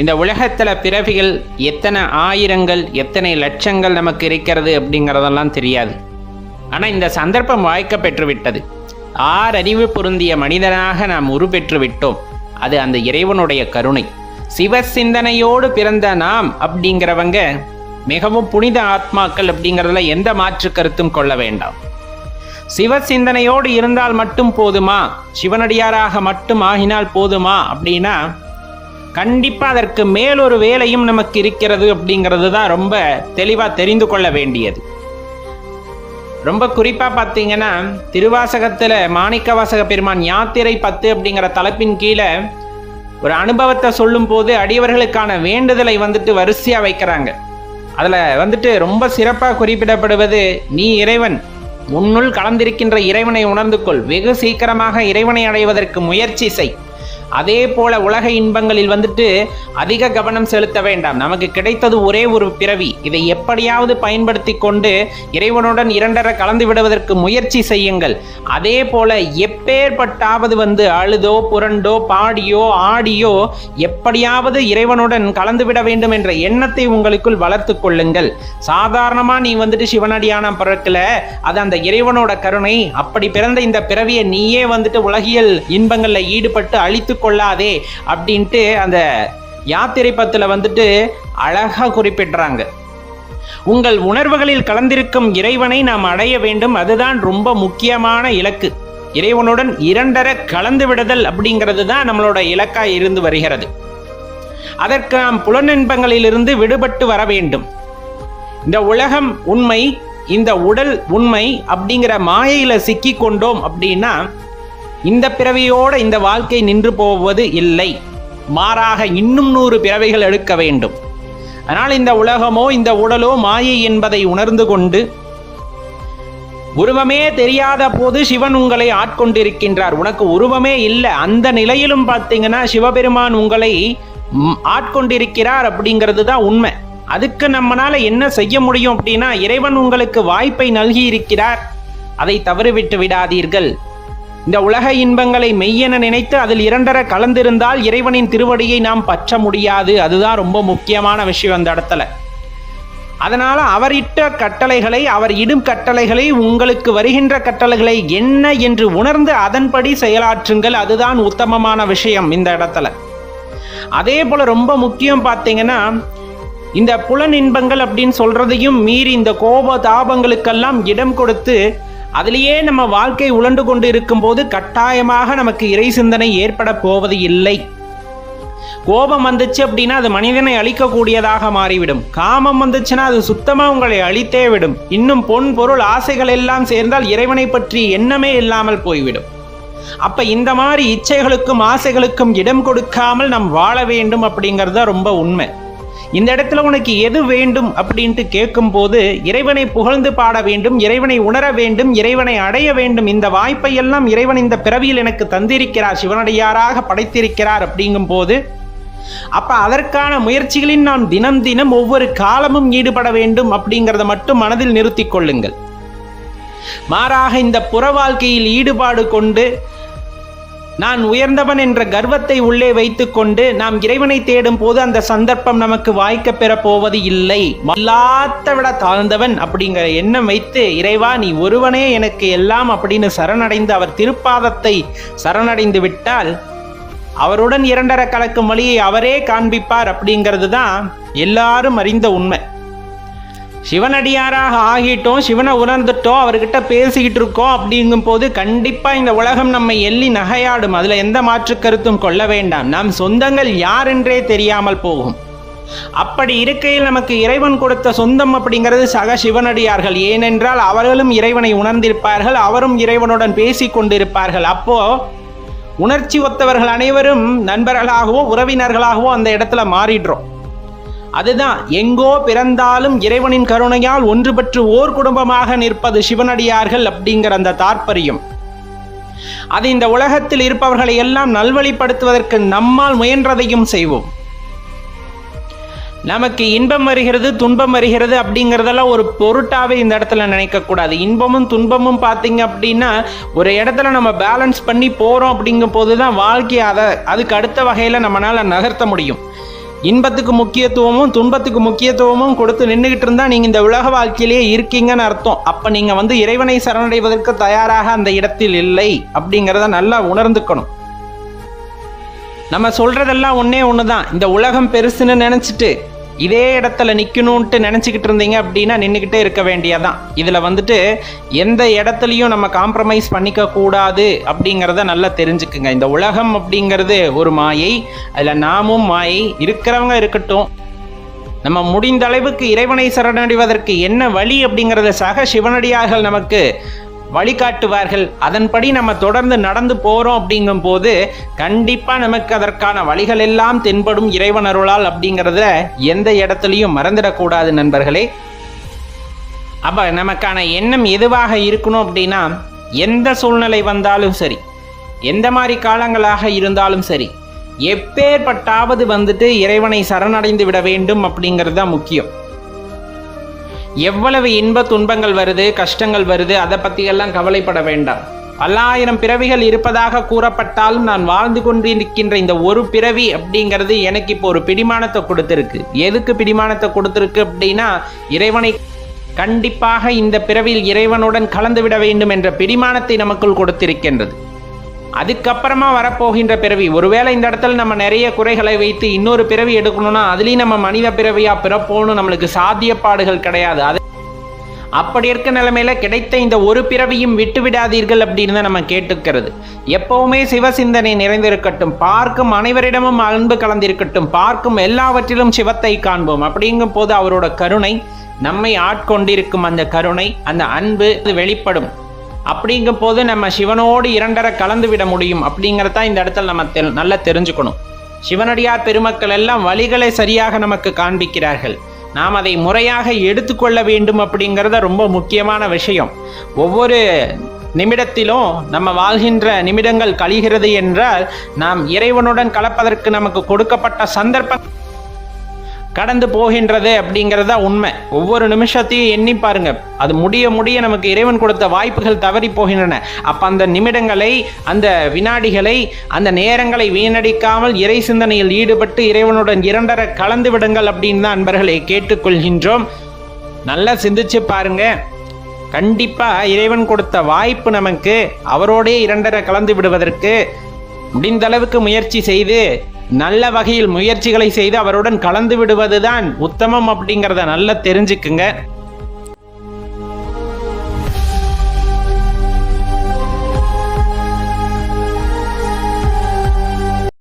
இந்த உலகத்தில் பிறவிகள் எத்தனை ஆயிரங்கள் எத்தனை லட்சங்கள் நமக்கு இருக்கிறது அப்படிங்கிறதெல்லாம் தெரியாது. ஆனால் இந்த சந்தர்ப்பம் வாய்க்க பெற்றுவிட்டது. ஆறறிவு பொருந்திய மனிதனாக நாம் உருப்பெற்று விட்டோம் அது அந்த இறைவனுடைய கருணை. சிவ சிந்தனையோடு பிறந்த நாம் அப்படிங்கிறவங்க மிகவும் புனித ஆத்மாக்கள் அப்படிங்கிறதுல எந்த மாற்று கருத்தும் கொள்ள வேண்டாம். சிவ சிந்தனையோடு இருந்தால் மட்டும் போதுமா? சிவனடியாராக மட்டும் ஆகினால் போதுமா? அப்படின்னா கண்டிப்பாக அதற்கு மேலொரு வேலையும் நமக்கு இருக்கிறது அப்படிங்கிறது தான் ரொம்ப தெளிவாக தெரிந்து கொள்ள வேண்டியது. ரொம்ப குறிப்பாக பார்த்தீங்கன்னா திருவாசகத்தில் மாணிக்கவாசக பெருமான் யாத்திரை பத்து அப்படிங்கிற தலைப்பின் கீழே ஒரு அனுபவத்தை சொல்லும்போது அடியவர்களுக்கான வேண்டுதலை வந்துட்டு வரிசையாக வைக்கிறாங்க. அதில் வந்துட்டு ரொம்ப சிறப்பாக குறிப்பிடப்படுவது நீ இறைவன் உன்னுள் கலந்திருக்கின்ற இறைவனை உணர்ந்து கொள். வெகு சீக்கிரமாக இறைவனை அடைவதற்கு முயற்சி செய். அதே போல உலக இன்பங்களில் வந்துட்டு அதிக கவனம் செலுத்த வேண்டாம். நமக்கு கிடைத்தது ஒரே ஒரு பிறவி. இதை எப்படியாவது பயன்படுத்தி கொண்டு இறைவனுடன் இரண்டர கலந்து விடுவதற்கு முயற்சி செய்யுங்கள். அதே போல எப்பேற்பட்டாவது வந்து அழுதோ புரண்டோ பாடியோ ஆடியோ எப்படியாவது இறைவனுடன் கலந்து விட வேண்டும் என்ற எண்ணத்தை உங்களுக்குள் வளர்த்து கொள்ளுங்கள். சாதாரணமா நீ வந்துட்டு சிவனடியான பிறக்கல அது அந்த இறைவனோட கருணை. அப்படி பிறந்த இந்த பிறவியை நீயே வந்துட்டு உலகியல் இன்பங்களில் ஈடுபட்டு அழித்து கொள்ளாதே அப்படின்ட்டு அந்த யாத்திரை பத்துல வந்துட்டு அழகா குறிப்பிடுறாங்க. உங்கள் உணர்வுகளில் கலந்திருக்கும் இறைவனை நாம் அடைய வேண்டும். அதுதான் ரொம்ப முக்கியமான இலக்கு. இறைவனுடன் இரண்டர கலந்து விடுதல் அப்படிங்கிறது தான் நம்மளோட இலக்காய் இருந்து வருகிறது. அதற்கு நாம் புலனின்பங்களிலிருந்து விடுபட்டு வர வேண்டும். இந்த உலகம் உண்மை இந்த உடல் உண்மை அப்படிங்கிற மாயையில சிக்கி கொண்டோம் அப்படின்னா இந்த பிறவியோட இந்த வாழ்க்கை நின்று போவது இல்லை. மாறாக இன்னும் நூறு பிறவைகள் எடுக்க வேண்டும். ஆனால் இந்த உலகமோ இந்த உடலோ மாயை என்பதை உணர்ந்து கொண்டு உருவமே தெரியாத போது சிவன் உங்களை ஆட்கொண்டிருக்கின்றார். உனக்கு உருவமே இல்லை. அந்த நிலையிலும் பார்த்தீங்கன்னா சிவபெருமான் உங்களை ஆட்கொண்டிருக்கிறார் அப்படிங்கிறது தான் உண்மை. அதுக்கு நம்மளால என்ன செய்ய முடியும் அப்படின்னா இறைவன் உங்களுக்கு வாய்ப்பை நல்கி இருக்கிறார் அதை தவறுவிட்டு விடாதீர்கள். இந்த உலக இன்பங்களை மெய்யென நினைத்து அதில் இரண்டர கலந்திருந்தால் இறைவனின் திருவடியை நாம் பற்ற முடியாது. அதுதான் ரொம்ப முக்கியமான விஷயம் அந்த இடத்துல. அதனால அவர் இட்ட கட்டளைகளை அவர் இடும் கட்டளைகளை உங்களுக்கு வருகின்ற கட்டளைகளை என்ன என்று உணர்ந்து அதன்படி செயலாற்றுங்கள். அதுதான் உத்தமமான விஷயம் இந்த இடத்துல. அதே போல ரொம்ப முக்கியம் பார்த்தீங்கன்னா இந்த புலன் இன்பங்கள் அப்படின்னு சொல்றதையும் மீறி இந்த கோப தாபங்களுக்கெல்லாம் இடம் கொடுத்து அதிலேயே நம்ம வாழ்க்கை உழண்டு கொண்டு இருக்கும்போது கட்டாயமாக நமக்கு இறை சிந்தனை ஏற்பட போவது இல்லை. கோபம் வந்துச்சு அப்படின்னா அது மனிதனை அழிக்கக்கூடியதாக மாறிவிடும். காமம் வந்துச்சுன்னா அது சுத்தமாக உங்களை அழித்தே விடும். இன்னும் பொன் பொருள் ஆசைகள் எல்லாம் சேர்ந்தால் இறைவனை பற்றி எண்ணமே இல்லாமல் போய்விடும். அப்ப இந்த மாதிரி இச்சைகளுக்கும் ஆசைகளுக்கும் இடம் கொடுக்காமல் நாம் வாழ வேண்டும் அப்படிங்கிறது தான் ரொம்ப உண்மை. இந்த இடத்துல உனக்கு எது வேண்டும் அப்படின்ட்டு கேட்கும்போது இறைவனை புகழ்ந்து பாட வேண்டும் இறைவனை உணர வேண்டும் இறைவனை அடைய வேண்டும் இந்த வாய்ப்பை எல்லாம் இறைவன் இந்த பிறவியில் எனக்கு தந்திருக்கிறார் சிவனடியாராக படைத்திருக்கிறார் அப்படிங்கும் போது அப்ப அதற்கான முயற்சிகளில் நாம் தினம் தினம் ஒவ்வொரு காலமும் ஈடுபட வேண்டும் அப்படிங்கிறத மட்டும் மனதில் நிறுத்திக் கொள்ளுங்கள். மாறாக இந்த புற வாழ்க்கையில் ஈடுபாடு கொண்டு நான் உயர்ந்தவன் என்ற கர்வத்தை உள்ளே வைத்துக்கொண்டு நாம் இறைவனை தேடும் போது அந்த சந்தர்ப்பம் நமக்கு வாய்க்க பெற போவது இல்லை. எல்லாத்த விட தாழ்ந்தவன் அப்படிங்கிற எண்ணம் வைத்து இறைவா நீ ஒருவனே எனக்கு எல்லாம் அப்படின்னு சரணடைந்து அவர் திருப்பாதத்தை சரணடைந்து விட்டால் அவருடன் இரண்டரை கலக்கும் வழியை அவரே காண்பிப்பார் அப்படிங்கிறது தான் எல்லாரும் அறிந்த உண்மை. சிவனடியாராக ஆகிட்டோம் சிவனை உணர்ந்துட்டோம் அவர்கிட்ட பேசிக்கிட்டு இருக்கோம் அப்படிங்கும் போது கண்டிப்பாக இந்த உலகம் நம்மை எள்ளி நகையாடும். அதில் எந்த மாற்று கருத்தும் கொள்ள வேண்டாம். நம் சொந்தங்கள் யார் என்றே தெரியாமல் போகும். அப்படி இருக்கையில் நமக்கு இறைவன் கொடுத்த சொந்தம் அப்படிங்கிறது சக சிவனடியார்கள். ஏனென்றால் அவர்களும் இறைவனை உணர்ந்திருப்பார்கள் அவரும் இறைவனுடன் பேசி கொண்டிருப்பார்கள். அப்போ உணர்ச்சி ஒத்தவர்கள் அனைவரும் நண்பர்களாகவோ உறவினர்களாகவோ அந்த இடத்துல மாறிடுறோம். அதுதான் எங்கோ பிறந்தாலும் இறைவனின் கருணையால் ஒன்றுபற்று ஓர் குடும்பமாக நிற்பது சிவனடியார்கள் அப்படிங்கிற அந்த தாற்பயம். அது இந்த உலகத்தில் இருப்பவர்களை எல்லாம் நல்வழிப்படுத்துவதற்கு நம்மால் முயன்றதையும் செய்வோம். நமக்கு இன்பம் வருகிறது துன்பம் வருகிறது அப்படிங்கிறதெல்லாம் ஒரு பொருட்டாவே இந்த இடத்துல நினைக்கக்கூடாது. இன்பமும் துன்பமும் பார்த்தீங்க அப்படின்னா ஒரு இடத்துல நம்ம பேலன்ஸ் பண்ணி போகிறோம் அப்படிங்கும் போது தான் வாழ்க்கையை அதை அதுக்கு அடுத்த வகையில் நம்மளால் நகர்த்த முடியும். இன்பத்துக்கு முக்கியத்துவமும் துன்பத்துக்கு முக்கியத்துவமும் கொடுத்து நின்றுகிட்டு இருந்தா நீங்க இந்த உலக வாழ்க்கையிலேயே இருக்கீங்கன்னு அர்த்தம். அப்ப நீங்க வந்து இறைவனை சரணடைவதற்கு தயாராக அந்த இடத்தில் இல்லை அப்படிங்கிறத நல்லா உணர்ந்துக்கணும். நம்ம சொல்றதெல்லாம் ஒன்று ஒண்ணுதான். இந்த உலகம் பெருசுன்னு நினைச்சிட்டு இதே இடத்துல நிற்கணும்ட்டு நினச்சிக்கிட்டு இருந்தீங்க அப்படின்னா நின்றுக்கிட்டே இருக்க வேண்டியதான் இதில் வந்துட்டு எந்த இடத்துலையும் நம்ம காம்ப்ரமைஸ் பண்ணிக்க கூடாது அப்படிங்கிறத நல்லா தெரிஞ்சுக்குங்க. இந்த உலகம் அப்படிங்கிறது ஒரு மாயை அதில் நாமும் மாயை இருக்கிறவங்க இருக்கட்டும். நம்ம முடிந்த அளவுக்கு இறைவனை சரணடைவதற்கு என்ன வழி அப்படிங்கிறத சக சிவனடியார்கள் நமக்கு வழிகாட்டுவார்கள். அதன்படி நம்ம தொடர்ந்து நடந்து போறோம் அப்படிங்கும் போது கண்டிப்பா நமக்கு அதற்கான வழிகள் எல்லாம் தென்படும் இறைவன் அருளால் அப்படிங்கிறத எந்த இடத்துலையும் மறந்துடக்கூடாது நண்பர்களே. அப்ப நமக்கான எண்ணம் எதுவாக இருக்கணும் அப்படின்னா எந்த சூழ்நிலை வந்தாலும் சரி எந்த மாதிரி காலங்களாக இருந்தாலும் சரி எப்பேற்பட்டாவது வந்துட்டு இறைவனை சரணடைந்து விட வேண்டும் அப்படிங்கிறது தான் முக்கியம். எவ்வளவு இன்ப துன்பங்கள் வருது கஷ்டங்கள் வருது அதை பற்றியெல்லாம் கவலைப்பட வேண்டாம். பல்லாயிரம் பிறவிகள் இருப்பதாக கூறப்பட்டாலும் நான் வாழ்ந்து கொண்டிருக்கின்ற இந்த ஒரு பிறவி அப்படிங்கிறது எனக்கு இப்போ ஒரு பிடிமானத்தை கொடுத்துருக்கு. எதுக்கு பிடிமானத்தை கொடுத்துருக்கு அப்படின்னா இறைவனை கண்டிப்பாக இந்த பிறவியில் இறைவனுடன் கலந்து விட வேண்டும் என்ற பிடிமானத்தை நமக்குள் கொடுத்திருக்கின்றது. அதுக்கப்புறமா வரப்போகின்ற பிறவி. ஒருவேளை இந்த இடத்துல நம்ம நிறைய குறைகளை வைத்து இன்னொரு பிறவி எடுக்கணும்னா அதுலேயும் நம்ம மனித பிறவியா பிறப்போன்னு நம்மளுக்கு சாத்தியப்பாடுகள் கிடையாது. அது அப்படி இருக்க நிலைமையில கிடைத்த இந்த ஒரு பிறவியும் விட்டு விடாதீர்கள் அப்படின்னு தான் நம்ம கேட்டுக்கிறது. எப்பவுமே சிவசிந்தனை நிறைந்திருக்கட்டும் பார்க்கும் அனைவரிடமும் அன்பு கலந்திருக்கட்டும் பார்க்கும் எல்லாவற்றிலும் சிவத்தை காண்போம். அப்படிங்கும் போது அவரோட கருணை நம்மை ஆட்கொண்டிருக்கும் அந்த கருணை அந்த அன்பு வெளிப்படும். அப்படிங்கும் போது நம்ம சிவனோடு இரண்டரை கலந்து விட முடியும் அப்படிங்கிறத இந்த இடத்துல நம்ம தெ- நல்லா தெரிஞ்சுக்கணும். சிவனடியார் பெருமக்கள் எல்லாம் வழிகளை சரியாக நமக்கு காண்பிக்கிறார்கள். நாம் அதை முறையாக எடுத்துக்கொள்ள வேண்டும் அப்படிங்கிறத ரொம்ப முக்கியமான விஷயம். ஒவ்வொரு நிமிடத்திலும் நம்ம வாழ்கின்ற நிமிடங்கள் கழிகிறது என்றால் நாம் இறைவனுடன் கலப்பதற்கு நமக்கு கொடுக்கப்பட்ட சந்தர்ப்பம் கடந்து போகின்றது அப்படிங்கிறது தான் உண்மை. ஒவ்வொரு நிமிஷத்தையும் எண்ணி பாருங்க. அது முடிய முடிய நமக்கு இறைவன் கொடுத்த வாய்ப்புகள் தவறி போகின்றன. அப்ப அந்த நிமிடங்களை அந்த வினாடிகளை அந்த நேரங்களை வீணடிக்காமல் இறை சிந்தனையில் ஈடுபட்டு இறைவனுடன் இரண்டர கலந்து விடுங்கள் அப்படின்னு தான் அன்பர்களை கேட்டுக்கொள்கின்றோம். நல்லா சிந்திச்சு பாருங்க. கண்டிப்பா இறைவன் கொடுத்த வாய்ப்பு நமக்கு அவரோடே இரண்டரை கலந்து விடுவதற்கு முடிந்த அளவுக்கு முயற்சி செய்து நல்ல வகையில் முயற்சிகளை செய்து அவருடன் கலந்து விடுவதுதான் உத்தமம் அப்படிங்கிறத நல்லா தெரிஞ்சுக்குங்க.